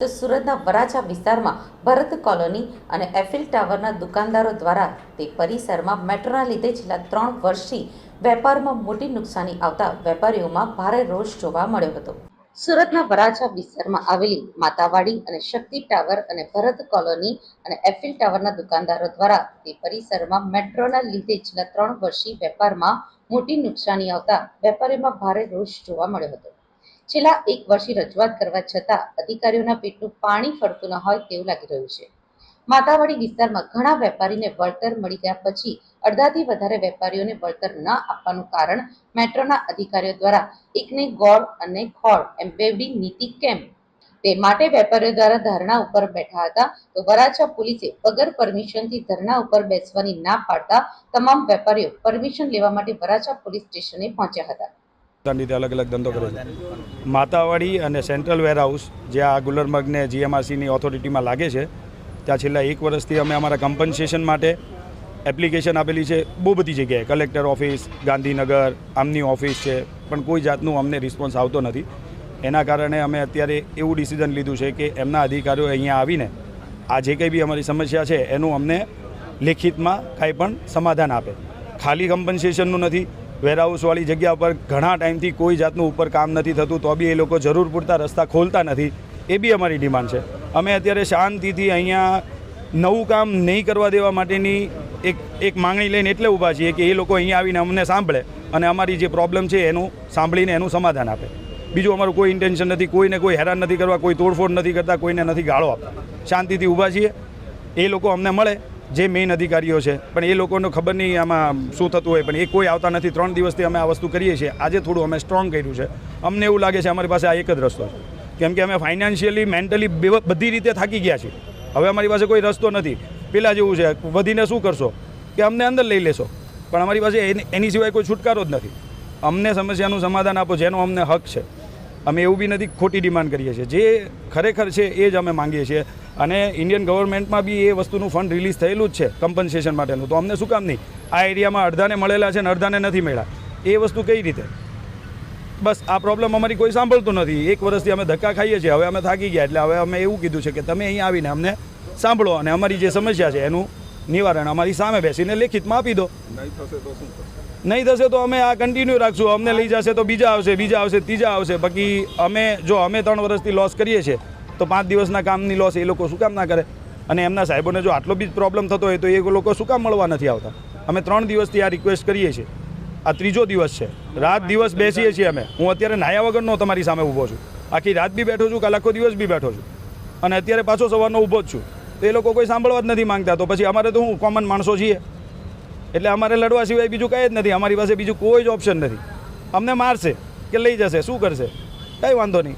તો સુરતના વરાછા વિસ્તારમાં ભરત કોલોની અને એફિલ ટાવરના દુકાનદારો દ્વારા તે પરિસરમાં મેટ્રોના લીધે છેલ્લા ત્રણ વર્ષથી વેપારમાં મોટી નુકસાની આવતા વેપારીઓમાં ભારે રોષ જોવા મળ્યો હતો. સુરતના વરાછા વિસ્તારમાં આવેલી માતાવાડી અને શક્તિ ટાવર અને ભરત કોલોની અને એફિલ ટાવરના દુકાનદારો દ્વારા તે પરિસરમાં મેટ્રોના લીધે છેલ્લા ત્રણ વર્ષથી વેપારમાં મોટી નુકસાની આવતા વેપારીઓમાં ભારે રોષ જોવા મળ્યો હતો. છેલ્લા એક વર્ષથી રજૂઆત કરવા છતાં અધિકારીઓના પેટનું પાણી ફરતું ન હોય તેવું લાગી રહ્યું છે. માતાવાડી વિસ્તારમાં ઘણા વેપારીને વળતર મળી ગયા પછી અડધાથી વધારે વેપારીઓને વળતર ન આપવાનું કારણ મેટ્રોના અધિકારીઓ દ્વારા એકને ગોળ અને ખોળ એમ બેવડી નીતિ કેમ? તે માટે વેપારીઓ દ્વારા ધરણા ઉપર બેઠા હતા તો વરાછા પોલીસે વગર પરમિશનથી ધરણા ઉપર બેસવાની ના પાડતા તમામ વેપારીઓ પરમિશન લેવા માટે વરાછા પોલીસ સ્ટેશને પહોંચ્યા હતા. પોતાની રીતે અલગ અલગ ધંધો કરે છે. માતાવાડી અને સેન્ટ્રલ વેરહાઉસ, જે આ ગુલરમર્ગને જીએમઆરસીની ઓથોરિટીમાં લાગે છે, ત્યાં છેલ્લા એક વર્ષથી અમે અમારા કમ્પન્સેશન માટે એપ્લિકેશન આપેલી છે, બહુ બધી જગ્યાએ. કલેક્ટર ઓફિસ ગાંધીનગર, આમની ઓફિસ છે, પણ કોઈ જાતનું અમને રિસ્પોન્સ આવતો નથી. એના કારણે અમે અત્યારે એવું ડિસિઝન લીધું છે કે એમના અધિકારીઓ અહીંયા આવીને, આ જે કંઈ બી અમારી સમસ્યા છે, એનું અમને લેખિતમાં કાંઈ પણ સમાધાન આપે. ખાલી કમ્પન્સેશનનું નથી વેરહાઉસવાળી જગ્યા પર ઘણા ટાઈમથી કોઈ જાતનું ઉપર કામ નથી થતું, તો બી એ લોકો જરૂર પૂરતા રસ્તા ખોલતા નથી. એ બી અમારી ડિમાન્ડ છે. અમે અત્યારે શાંતિથી અહીંયા નવું કામ નહીં કરવા દેવા માટેની એક એક માંગણી લઈને એટલે ઊભા છીએ કે એ લોકો અહીંયા આવીને અમને સાંભળે અને અમારી જે પ્રોબ્લેમ છે એનું સાંભળીને એનું સમાધાન આપે. બીજું અમારું કોઈ ઇન્ટેન્શન નથી, કોઈને કોઈ હેરાન નથી કરવા, કોઈ તોડફોડ નથી કરતા, કોઈને નથી ગાળો આપતા. શાંતિથી ઊભા છીએ. એ લોકો અમને મળે. જે મેઇન અધિકારીઓ છે. પણ એ લોકોને ખબર નહીં આમાં શું થતું હોય. પણ એ કોઈ આવતા નથી. ત્રણ દિવસથી અમે આ વસ્તુ કરીએ છીએ. આજે થોડું અમે સ્ટ્રોંગ કર્યું છે. અમને એવું લાગે છે અમારી પાસે આ એક જ રસ્તો છે. કેમ કે અમે ફાઇનાન્શિયલી મેન્ટલી બધી રીતે થાકી ગયા છીએ. હવે અમારી પાસે કોઈ રસ્તો નથી. પેલા જેવું છે. વધીને શું કરશો? કે અમને અંદર લઈ લેશો. પણ અમારી પાસે એની સિવાય કોઈ છુટકારો જ નથી. અમને સમસ્યાનું સમાધાન આપો, જેનો અમને હક છે. અમે એવું બી નથી ખોટી ડિમાન્ડ કરીએ છીએ. જે ખરેખર છે એ જ અમે માંગીએ છીએ. અને ઇન્ડિયન ગવર્મેન્ટમાં બી એ વસ્તુનું ફંડ રિલીઝ થયેલું જ છે કમ્પન્સેશન માટેનું. તો અમને શું કામ નહીં? આ એરિયામાં અડધાને મળેલા છે અને અડધાને નથી મળ્યા. એ વસ્તુ કઈ રીતે? બસ, આ પ્રોબ્લેમ અમારી કોઈ સાંભળતું નથી. એક વર્ષથી અમે ધક્કા ખાઈએ છીએ. હવે અમે થાકી ગયા એટલે હવે અમે એવું કીધું છે કે તમે અહીં આવીને અમને સાંભળો અને અમારી જે સમસ્યા છે એનું નિવારણ અમારી સામે બેસીને લેખિતમાં આપી દો. નહીં થશે તો અમે આ કન્ટિન્યુ રાખશું. અમને લઈ જશે તો બીજા આવશે બીજા આવશે, ત્રીજા આવશે. બાકી અમે, જો અમે ત્રણ વર્ષથી લોસ કરીએ છીએ, તો પાંચ દિવસના કામની લોસ એ લોકો શું કામ ના કરે? અને એમના સાહેબોને જો આટલો બી પ્રોબ્લેમ થતો હોય તો એ લોકો શું કામ મળવા નથી આવતા? અમે ત્રણ દિવસથી આ રિક્વેસ્ટ કરીએ છીએ. આ ત્રીજો દિવસ છે. રાત દિવસ બેસીએ છીએ અમે. હું અત્યારે નાયા વગરનો તમારી સામે ઊભો છું. આખી રાત બી બેઠો છું કાલ આખો દિવસ બી બેઠો છું. અને અત્યારે પાછો સવારનો ઊભો જ છું. તો એ લોકો કોઈ સાંભળવા જ નથી માંગતા. તો પછી અમારે તો હું કોમન માણસો છીએ. એટલે અમારે લડવા સિવાય બીજું કંઈ જ નથી. અમારી પાસે બીજું કોઈ જ ઓપ્શન નથી. અમને મારશે કે લઈ જશે. શું કરશે? કંઈ વાંધો નહીં.